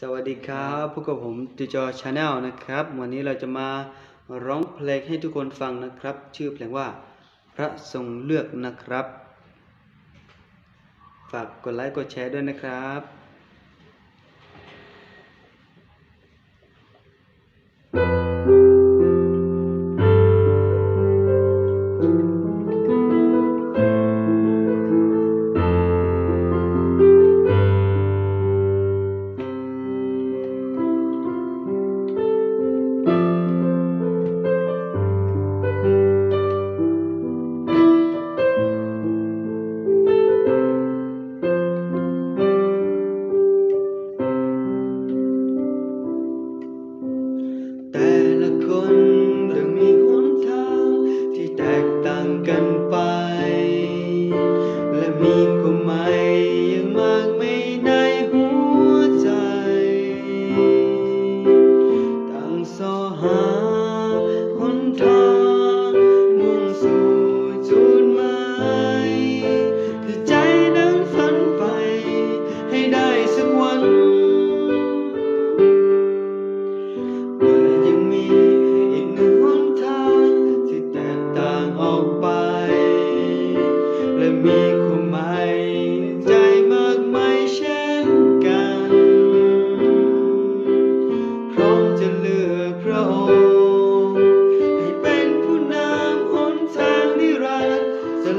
สวัสดีครับพบกับผมติจอชาแนลนะครับ วันนี้เราจะมาร้องเพลงให้ทุกคนฟังนะครับ ชื่อเพลงว่าพระทรงเลือกนะครับ ฝากกดไลค์กดแชร์ด้วยนะครับ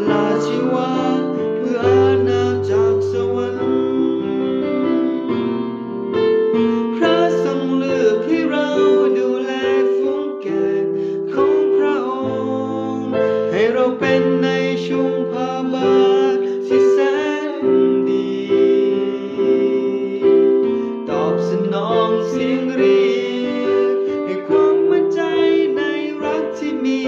ลาชีวเพื่ออาณากสวรรค์พระทรงเลือกให้เราดูแลฟุ้งแก่ของพระองค์ ให้เราเป็นในชุมพาบาทที่แสนดี ตอบสนองเสียงเรียกให้ความมั่ใจในรักที่มี